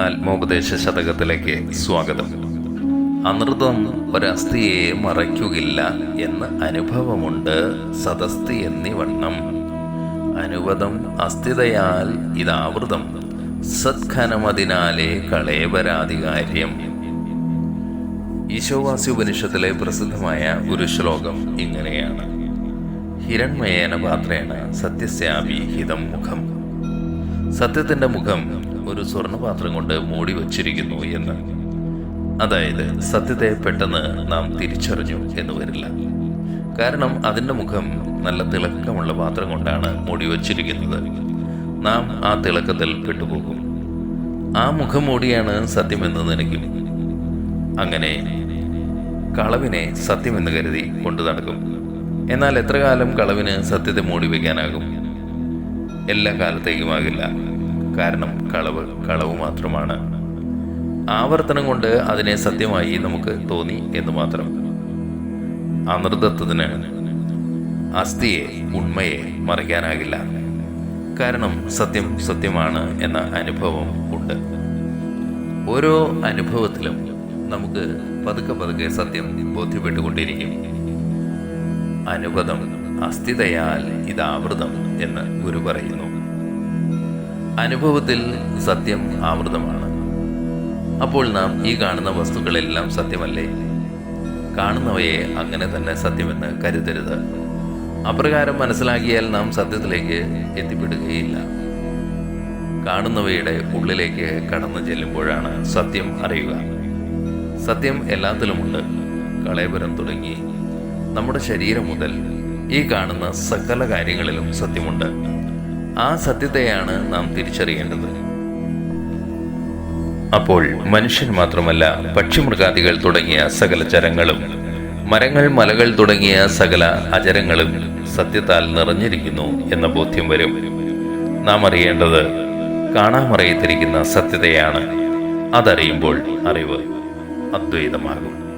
ആത്മോപദേശ ശതകത്തിലേക്ക് സ്വാഗതം. അനൃതം ഒരസ്ഥിയെ മറയ്ക്കുകില്ല എന്ന് അനുഭവമുണ്ട് സദസ്തി എന്നിവണ്ണം. അനുവദം അസ്ഥിതയാൽ ഇതാവൃതം. സത്ഖനമതിനാലേ കളേവരാധികാര്യം. ഈശോവാസി ഉപനിഷത്തിലെ പ്രസിദ്ധമായ ഒരു ശ്ലോകം ഇങ്ങനെയാണ്. ഹിരൺമയേന പാത്രേണ സത്യസ്യാപി ഹിതം മുഖം. സത്യത്തിന്റെ മുഖം ഒരു സ്വർണപാത്രം കൊണ്ട് മൂടി വച്ചിരിക്കുന്നു എന്ന്. അതായത് സത്യത്തെ പെട്ടെന്ന് നാം തിരിച്ചറിഞ്ഞു എന്ന് വരില്ല. കാരണം അതിന്റെ മുഖം നല്ല തിളക്കമുള്ള പാത്രം കൊണ്ടാണ് മൂടി വച്ചിരിക്കുന്നത്. നാം ആ തിളക്കത്തിൽ പെട്ടുപോകും. ആ മുഖം മൂടിയാണ് സത്യമെന്ന് നനയ്ക്കും. അങ്ങനെ കളവിനെ സത്യമെന്ന് കരുതി കൊണ്ടു നടക്കും. എന്നാൽ എത്ര കാലം കളവിന് സത്യത്തെ മൂടി വയ്ക്കാനാകും? എല്ലാ കാലത്തേക്കുമാകില്ല കാരണം കളവ് കളവ് മാത്രമാണ്. ആവർത്തനം കൊണ്ട് അതിനെ സത്യമായി നമുക്ക് തോന്നി എന്ന് മാത്രം. അനർദ്ധത്വത്തിന് അസ്ഥിയെ ഉണ്മയെ മറിക്കാനാകില്ല. കാരണം സത്യം സത്യമാണ് എന്ന അനുഭവം ഉണ്ട്. ഓരോ അനുഭവത്തിലും നമുക്ക് പതുക്കെ പതുക്കെ സത്യം ബോധ്യപ്പെട്ടുകൊണ്ടിരിക്കും. അനുപദം അസ്ഥിതയാൽ ഇതാവൃതം എന്ന് ഗുരു പറയുന്നു. അനുഭവത്തിൽ സത്യം ആമൃതമാണ്. അപ്പോൾ നാം ഈ കാണുന്ന വസ്തുക്കളെല്ലാം സത്യമല്ലേ? കാണുന്നവയെ അങ്ങനെ തന്നെ സത്യമെന്ന് കരുതരുത്. അപ്രകാരം മനസ്സിലാക്കിയാൽ നാം സത്യത്തിലേക്ക് എത്തിപ്പെടുകയില്ല. കാണുന്നവയുടെ ഉള്ളിലേക്ക് കടന്നു ചെല്ലുമ്പോഴാണ് സത്യം അറിയുക. സത്യം എല്ലാത്തിലുമുണ്ട്. കളയപുരം തുടങ്ങി. നമ്മുടെ ശരീരം മുതൽ ഈ കാണുന്ന സകല കാര്യങ്ങളിലും സത്യമുണ്ട്. ആ സത്യതയാണ് നാം തിരിച്ചറിയേണ്ടത്. അപ്പോൾ മനുഷ്യൻ മാത്രമല്ല പക്ഷിമൃഗാദികൾ തുടങ്ങിയ സകല ചരങ്ങളും മരങ്ങൾ മലകൾ തുടങ്ങിയ സകല അചരങ്ങളും സത്യത്താൽ നിറഞ്ഞിരിക്കുന്നു എന്ന ബോധ്യം വരും. നാം അറിയേണ്ടത് കാണാമറിയത്തിരിക്കുന്ന സത്യതയാണ് അതറിയുമ്പോൾ അറിവ് അദ്വൈതമാകും.